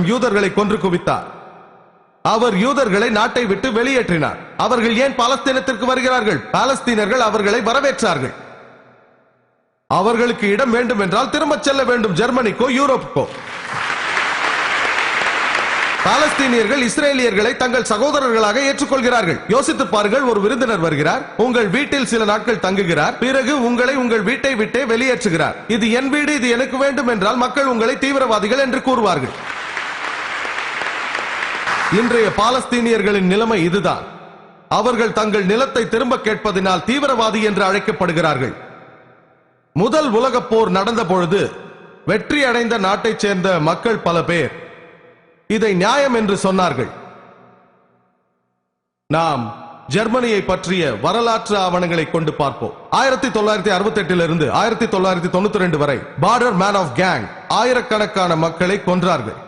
மற்றும் யூதர்களை கொன்று குவித்தார். அவர் யூதர்களை நாட்டை விட்டு வெளியேற்றினார். அவர்கள் ஏன் பாலஸ்தீனத்திற்கு வருகிறார்கள்? பாலஸ்தீனர்கள் அவர்களை வரவேற்றார்கள். அவர்களுக்கு இடம் வேண்டும் என்றால் திரும்பச் செல்ல வேண்டும். ஜெர்மனிக்கோ யூரோப்புக்கோ. பாலஸ்தீனியர்கள் இஸ்ரேலியர்களை தங்கள் சகோதரர்களாக ஏற்றுக்கொள்கிறார்கள். யோசித்து பாருங்கள் ஒரு விருந்தினர் வருகிறார். உங்கள் வீட்டில் சில நாட்கள் தங்குகிறார். பிறகு உங்களை உங்கள் வீட்டை விட்டே வெளியேற்றுகிறார். இது என் வீடு இது எனக்கு வேண்டும் என்றால் மக்கள் உங்களை தீவிரவாதிகள் என்று கூறுவார்கள். இன்றைய பாலஸ்தீனியர்களின் நிலைமை இதுதான். அவர்கள் தங்கள் நிலத்தை திரும்ப கேட்பதினால் தீவிரவாதி என்று அழைக்கப்படுகிறார்கள். முதல் உலகப் போர் நடந்த பொழுது வெற்றி அடைந்த நாட்டைச் சேர்ந்த மக்கள் பல பேர் இதை நியாயம் என்று சொன்னார்கள். நாம் ஜெர்மனியை பற்றிய வரலாற்று ஆவணங்களை கொண்டு பார்ப்போம். ஆயிரத்தி தொள்ளாயிரத்தி அறுபத்தி எட்டிலிருந்து ஆயிரத்தி தொள்ளாயிரத்தி தொண்ணூத்தி ரெண்டு வரை பார்டர் மேன் ஆஃப் கேங் ஆயிரக்கணக்கான மக்களை கொன்றார்கள்.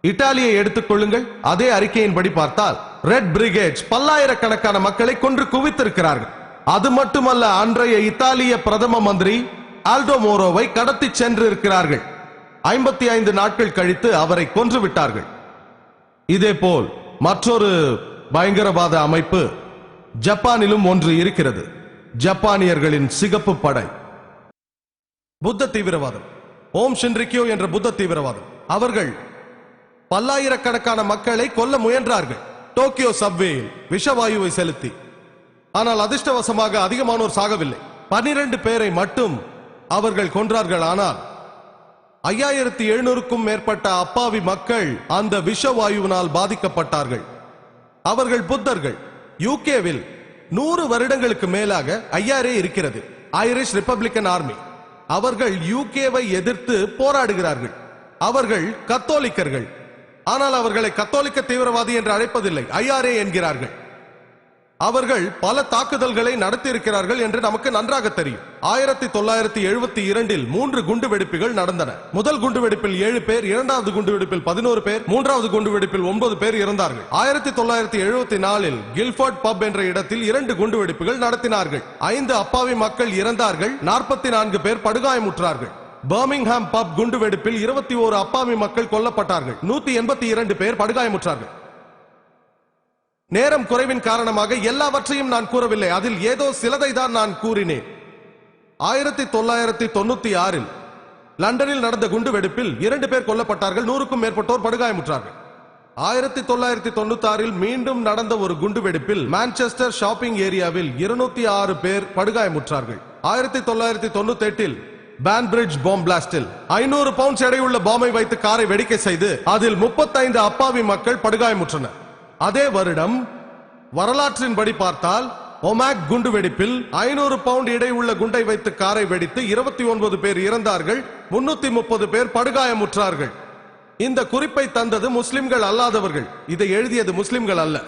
இத்தாலியை எடுத்துக் கொள்ளுங்கள். அதே அறிக்கையின்படி பார்த்தால் ரெட் பிரிகேட்ஸ் பல்லாயிரக்கணக்கான மக்களை கொன்று குவித்திருக்கிறார்கள். அது மட்டுமல்ல அன்றைய இத்தாலிய பிரதம மந்திரி ஆல்டோ மோரோவை கடத்தி சென்றிருக்கிறார்கள். ஐம்பத்தி ஐந்து நாட்கள் கழித்து அவரை கொன்று விட்டார்கள். இதேபோல் மற்றொரு பயங்கரவாத அமைப்பு ஜப்பானிலும் ஒன்று இருக்கிறது. ஜப்பானியர்களின் சிகப்பு படை. புத்த தீவிரவாதம். ஓம் ஷின்ரிக்கியோ என்ற புத்த தீவிரவாதம். அவர்கள் பல்லாயிரக்கணக்கான மக்களை கொல்ல முயன்றார்கள். டோக்கியோ சப்வேயில் விஷவாயுவை செலுத்தி. ஆனால் அதிர்ஷ்டவசமாக அதிகமானோர் சாகவில்லை. பனிரெண்டு பேரை மட்டும் அவர்கள் கொன்றார்கள். ஆனால் ஐயாயிரத்தி எழுநூறுக்கும் மேற்பட்ட அப்பாவி மக்கள் அந்த விஷவாயுவினால் பாதிக்கப்பட்டார்கள். அவர்கள் புத்தர்கள். யூகேவில் நூறு வருடங்களுக்கு மேலாக ஐயாரே இருக்கிறது. Irish republican army. அவர்கள் யூகேவை எதிர்த்து போராடுகிறார்கள். அவர்கள் கத்தோலிக்கர்கள். ஆனால் அவர்களை கத்தோலிக்க தீவிரவாதி என்று அழைப்பதில்லை. ஐஆர்ஏ என்கிறார்கள். அவர்கள் பல தாக்குதல்களை நடத்தியிருக்கிறார்கள் என்று நமக்கு நன்றாக தெரியும். ஆயிரத்தி தொள்ளாயிரத்தி எழுபத்தி இரண்டில் மூன்று குண்டு வெடிப்புகள் நடந்தன. முதல் குண்டு வெடிப்பில் ஏழு பேர் இரண்டாவது குண்டுவெடிப்பில் பதினோரு பேர் மூன்றாவது குண்டு வெடிப்பில் ஒன்பது பேர் இறந்தார்கள். ஆயிரத்தி தொள்ளாயிரத்தி எழுபத்தி நாலில் கில்ஃபர்ட் பப் என்ற இடத்தில் இரண்டு குண்டு வெடிப்புகள் நடத்தினார்கள். ஐந்து அப்பாவி மக்கள் இறந்தார்கள். நாற்பத்தி நான்கு பேர் படுகாயமுற்றார்கள். பர்மிங்ஹாம் பப் குண்டு வெடிப்பில் இருபத்தி ஓரு அப்பாவி மக்கள் கொல்லப்பட்டார்கள். நூத்தி எண்பத்தி இரண்டு பேர் படுகாயமுற்றார்கள். நேரம் குறைவின் காரணமாக எல்லாவற்றையும் நான் கூறவில்லை. அதில் ஏதோ சிலதை தான் நான் கூறினேன். ஆயிரத்தி தொள்ளாயிரத்தி தொண்ணூத்தி ஆறில் லண்டனில் நடந்த குண்டு வெடிப்பில் இரண்டு பேர் கொல்லப்பட்டார்கள். நூறுக்கும் மேற்பட்டோர் படுகாயமுற்றார்கள். ஆயிரத்தி தொள்ளாயிரத்தி தொண்ணூத்தி ஆறில் மீண்டும் நடந்த ஒரு குண்டு வெடிப்பில் மான்செஸ்டர் ஷாப்பிங் ஏரியாவில் இருநூத்தி ஆறு பேர் படுகாயமுற்றார்கள். ஆயிரத்தி தொள்ளாயிரத்தி தொண்ணூத்தி எட்டில் பான்பிரிட்ஜ் பாம் பிளாஸ்டில் ஐநூறு பவுண்ட்ஸ் எடையுள்ள பாம்பை வைத்து காரை வெடிக்க செய்து அதில் முப்பத்தைந்து அப்பாவி மக்கள் படுகாயமுற்றனர். அதே வருடம் வரலாற்றின்படி பார்த்தால் ஒமாக் குண்டு வெடிப்பில் ஐநூறு பவுண்ட் இடையுள்ள உள்ள குண்டை வைத்து காரை வெடித்து இருபத்தி ஒன்பது பேர் இறந்தார்கள் முன்னூத்தி முப்பது பேர் படுகாயமுற்றார்கள். இந்த குறிப்பை தந்தது முஸ்லிம்கள் அல்லாதவர்கள். இதை எழுதியது முஸ்லிம்கள் அல்ல.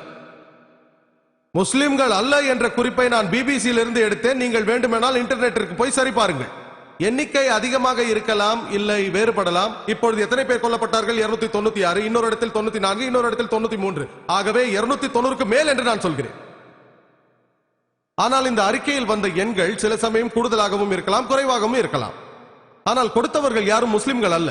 முஸ்லிம்கள் அல்ல என்ற குறிப்பை நான் பிபிசியில் இருந்து எடுத்தேன். நீங்கள் வேண்டுமென்றால் இன்டர்நெட்டிற்கு போய் சரி பாருங்கள் எண்ணிக்கை அதிகமாக இருக்கலாம் இல்லை வேறுபடலாம். இப்பொழுது எத்தனை பேர் கொல்லப்பட்டார்கள்? இருநூத்தி தொண்ணூத்தி ஆறு இன்னொரு இடத்தில் தொண்ணூத்தி நான்கு இன்னொரு இடத்தில் தொண்ணூத்தி மூன்று. ஆகவே இருநூத்தி தொண்ணூறுக்கு மேல் என்று நான் சொல்கிறேன். ஆனால் இந்த அறிக்கையில் வந்த எண்கள் சில சமயம் கூடுதலாகவும் இருக்கலாம் குறைவாகவும் இருக்கலாம். ஆனால் கொடுத்தவர்கள் யாரும் முஸ்லிம்கள் அல்ல.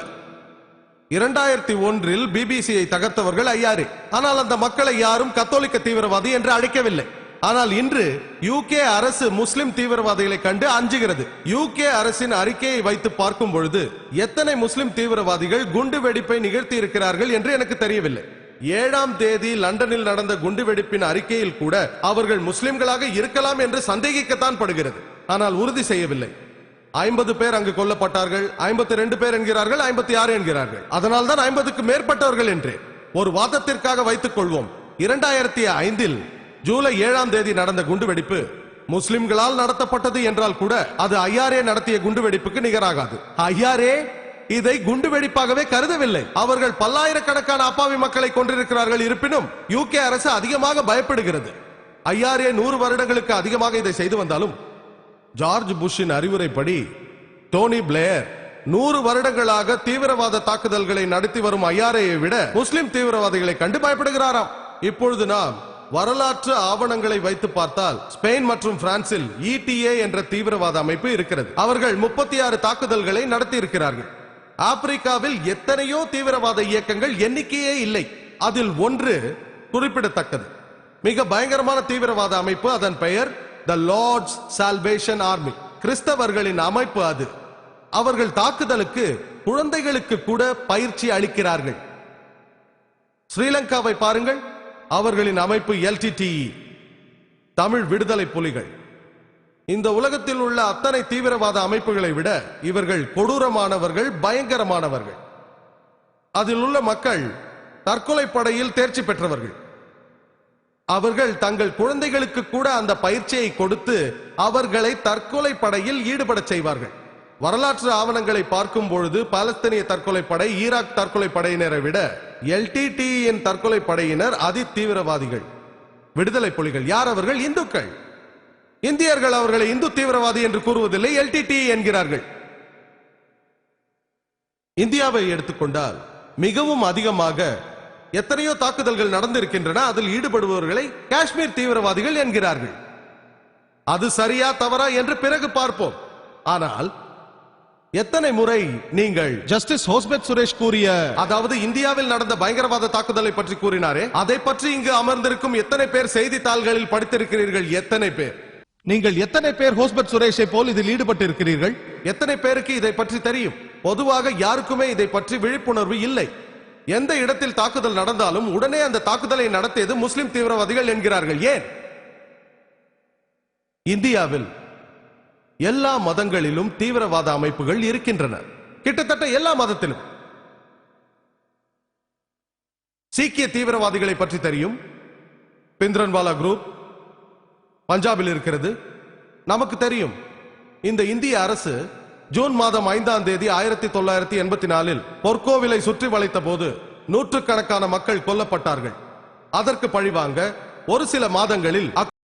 இரண்டாயிரத்தி ஒன்றில் பிபிசியை தகர்த்தவர்கள் ஐயாறு. ஆனால் அந்த மக்களை யாரும் கத்தோலிக்க தீவிரவாதி என்று அழைக்கவில்லை. ஆனால் இன்று யூகே அரசு முஸ்லிம் தீவிரவாதிகளை கண்டு அஞ்சுகிறது. யூகே அரசின் அறிக்கையை வைத்து பார்க்கும் பொழுது எத்தனை முஸ்லிம் தீவிரவாதிகள் குண்டு வெடிப்பை நிகழ்த்தி இருக்கிறார்கள் என்று எனக்கு தெரியவில்லை. ஏழாம் தேதி லண்டனில் நடந்த குண்டு வெடிப்பின் அறிக்கையில் கூட அவர்கள் முஸ்லிம்களாக இருக்கலாம் என்று சந்தேகிக்கத்தான் படுகிறது. ஆனால் உறுதி செய்யவில்லை. ஐம்பது பேர் அங்கு கொல்லப்பட்டார்கள் ஐம்பத்தி ரெண்டு பேர் என்கிறார்கள் ஐம்பத்தி ஆறு என்கிறார்கள். அதனால் தான் ஐம்பதுக்கு மேற்பட்டவர்கள் என்று. ஒரு வாதத்திற்காக வைத்துக் கொள்வோம். இரண்டாயிரத்தி ஐந்தில் ஜூலை ஏழாம் தேதி நடந்த குண்டுவெடிப்பு முஸ்லிம்களால் நடத்தப்பட்டது என்றால் கூட அது ஐயாரே நடத்திய குண்டுவெடிப்புக்கு நிகராகாது. ஐயாரே இதை குண்டுவெடிப்பாகவே கருதவில்லை. அவர்கள் பல்லாயிரக்கணக்கான அப்பாவி மக்களை கொண்டிருக்கிறார்கள் இருப்பினும் யூகே அரசு அதிகமாக பயப்படுகிறது. ஐயாரே நூறு வருடங்களுக்கு அதிகமாக இதை செய்து வந்தாலும் ஜார்ஜ் புஷ்ஷின் அறிவுரைப்படி டோனி பிளேயர் நூறு வருடங்களாக தீவிரவாத தாக்குதல்களை நடத்தி வரும் ஐயாரையை விட முஸ்லிம் தீவிரவாதிகளை கண்டு பயப்படுகிறாராம். இப்பொழுது நாம் வரலாற்று ஆவணங்களை வைத்து பார்த்தால் ஸ்பெயின் மற்றும் பிரான்சில் இடிஏ என்ற தீவிரவாத அமைப்பு இருக்கிறது. அவர்கள் முப்பத்தி ஆறு தாக்குதல்களை நடத்தி இருக்கிறார்கள் ஆப்பிரிக்காவில் எத்தனையோ தீவிரவாத இயக்கங்கள் எண்ணிக்கையே இல்லை. அதில் ஒன்று குறிப்பிடத்தக்கது. மிக பயங்கரமான தீவிரவாத அமைப்பு அதன் பெயர் த லார்ட்ஸ் சால்வேஷன் ஆர்மி கிறிஸ்தவர்களின் அமைப்பு அது. அவர்கள் தாக்குதலுக்கு குழந்தைகளுக்கு கூட பயிற்சி அளிக்கிறார்கள். ஸ்ரீலங்காவை பாருங்கள். அவர்களின் அமைப்பு எல்டிடிஇ தமிழ் விடுதலை புலிகள். இந்த உலகத்தில் உள்ள அத்தனை தீவிரவாத அமைப்புகளை விட இவர்கள் கொடூரமானவர்கள் பயங்கரமானவர்கள். அதில் உள்ள மக்கள் தற்கொலை படையில் தேர்ச்சி பெற்றவர்கள். அவர்கள் தங்கள் குழந்தைகளுக்கு கூட அந்த பயிற்சியை கொடுத்து அவர்களை தற்கொலை படையில் ஈடுபடச் செய்வார்கள். வரலாற்று ஆவணங்களை பார்க்கும் பொழுது பாலஸ்தீனிய தற்கொலை படை ஈராக் தற்கொலை படையினரை விட எல்டிடியின் தற்கொலை படையினர் அதி தீவிரவாதிகள். விடுதலை புலிகள். யார் அவர்கள்? இந்துக்கள். இந்தியர்கள் அவர்களை இந்து தீவிரவாதி என்று கூறுவதில்லை எல்டிடி என்கிறார்கள். இந்தியாவை எடுத்துக்கொண்டால் மிகவும் அதிகமாக எத்தனையோ தாக்குதல்கள் நடந்திருக்கின்றன. அதில் ஈடுபடுபவர்களை காஷ்மீர் தீவிரவாதிகள் என்கிறார்கள். அது சரியா தவறா என்று பிறகு பார்ப்போம். ஆனால் எத்தனை முறை நீங்கள் ஜஸ்டிஸ் ஹோஸ்பெட் சுரேஷ் கூறிய அதாவது இந்தியாவில் நடந்த பயங்கரவாத தாக்குதலை பற்றி கூறினாரே. அதை பற்றி இங்கு அமர்ந்திருக்கும் எத்தனை பேர் செய்தித்தாள்களில் படித்திருக்கிறீர்கள்? எத்தனை பேர்? நீங்கள் எத்தனை பேர் ஹோஸ்பெட் சுரேஷை போல் இதில் ஈடுபட்டு இருக்கிறீர்கள் எத்தனை பேருக்கு இதை பற்றி தெரியும்? பொதுவாக யாருக்குமே இதை பற்றி விழிப்புணர்வு இல்லை. எந்த இடத்தில் தாக்குதல் நடந்தாலும் உடனே அந்த தாக்குதலை நடத்தியது முஸ்லிம் தீவிரவாதிகள் என்கிறார்கள். ஏன்? இந்தியாவில் எல்லா மதங்களிலும் தீவிரவாத அமைப்புகள் இருக்கின்றன. கிட்டத்தட்ட எல்லா மதத்திலும். சீக்கிய தீவிரவாதிகளை பற்றி தெரியும். பிந்திரன்வாலா குரூப் பஞ்சாபில் இருக்கிறது. நமக்கு தெரியும். இந்த இந்திய அரசு ஜூன் மாதம் ஐந்தாம் தேதி ஆயிரத்தி தொள்ளாயிரத்தி எண்பத்தி நாலில் பொற்கோவிலை சுற்றி வளைத்த போது நூற்றுக்கணக்கான மக்கள் கொல்லப்பட்டார்கள். அதற்கு பழிவாங்க ஒரு சில மாதங்களில்